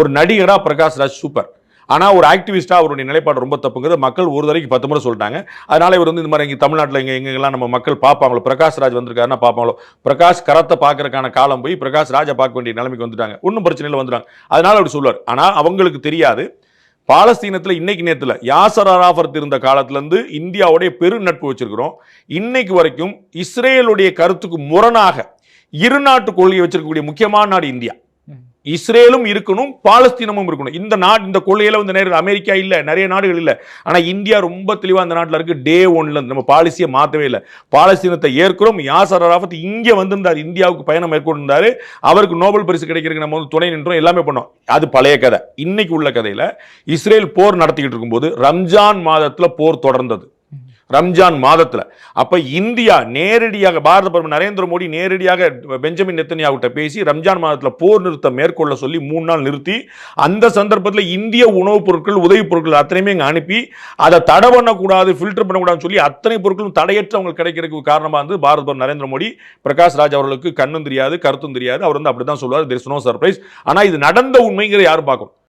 ஒரு நடிகராக பிரகாஷ் ராஜ் சூப்பர். ஆனால் ஒரு ஆக்டிவிஸ்ட்டாக அவருடைய நிலைப்பாடு ரொம்ப தப்புங்கிறது மக்கள் ஒரு தடவைக்கு பத்து முறை சொல்லிட்டாங்க. அதனால் இவர் வந்து இந்த மாதிரி இங்கே தமிழ்நாட்டில் இங்கே எங்கெல்லாம் நம்ம மக்கள் பார்ப்பாங்களோ பிரகாஷ் ராஜ் வந்திருக்காருன்னா பார்ப்பாங்களோ பிரகாஷ் கரத்தை பார்க்குறக்கான காலம் போய் பிரகாஷ் ராஜை பார்க்க வேண்டிய நிலைமைக்கு வந்துட்டாங்க. ஒன்றும் பிரச்சனை இல்லை வந்துட்டாங்க அதனால் அவர் சொல்லுவார். ஆனால் அவங்களுக்கு தெரியாது. பாலஸ்தீனத்தில் இன்னைக்கு நேரத்தில் யாசர் அராஃபர்த் இருந்த காலத்திலேருந்து இந்தியாவுடைய பெரு நட்பு வச்சுருக்கிறோம். இன்னைக்கு வரைக்கும் இஸ்ரேலுடைய கருத்துக்கு முரணாக இரு நாட்டு கொள்கையை வச்சிருக்கக்கூடிய முக்கியமான நாடு இந்தியா. இஸ்ரேலும் இருக்கணும் பாலஸ்தீனமும் இருக்கணும். இந்த நாடு இந்த கொள்கையில வந்து நேரில் அமெரிக்கா இல்லை நிறைய நாடுகள் இல்லை. ஆனால் இந்தியா ரொம்ப தெளிவாக அந்த நாட்டில் இருக்குது டே ஒன்ல நம்ம பாலிசியை மாற்றவே இல்லை. பாலஸ்தீனத்தை ஏற்கிறோம். யாசர் அராஃபத் இங்கே வந்திருந்தார். இந்தியாவுக்கு பயணம் மேற்கொண்டிருந்தார். அவருக்கு நோபல் பரிசு கிடைக்கிறதுக்கு நம்ம வந்து துணை நின்றோம். எல்லாமே பண்ணோம். அது பழைய கதை. இன்னைக்கு உள்ள கதையில் இஸ்ரேல் போர் நடத்திக்கிட்டு இருக்கும்போது ரம்ஜான் மாதத்தில் போர் தொடர்ந்தது. ரம்ஜான் மாதத்தில். அப்போ இந்தியா நேரடியாக பாரத பிரதமர் நரேந்திர மோடி நேரடியாக பெஞ்சமின் நெத்தனியாவிட்ட பேசி ரம்ஜான் மாதத்தில் போர் நிறுத்தம் மேற்கொள்ள சொல்லி மூணு நாள் நிறுத்தி அந்த சந்தர்ப்பத்தில் இந்திய உணவுப் பொருட்கள் உதவிப் பொருட்கள் அத்தனையுமே இங்கே அனுப்பி அதை தடை பண்ணக்கூடாது ஃபில்டர் பண்ணக்கூடாதுன்னு சொல்லி அத்தனை பொருட்களும் தடையற்று அவங்களுக்கு கிடைக்கிறதுக்கு காரணமாக இருந்து பாரத பிரதமர் நரேந்திர மோடி. பிரகாஷ் ராஜ் அவர்களுக்கு கண்ணும் தெரியாது கருத்தும் தெரியாது. அவர் வந்து அப்படி தான் சொல்லுவார் தெர் நோ சர்ப்ரைஸ் ஆனால் இது நடந்த உண்மைங்கிற யாரும் பார்க்கணும்.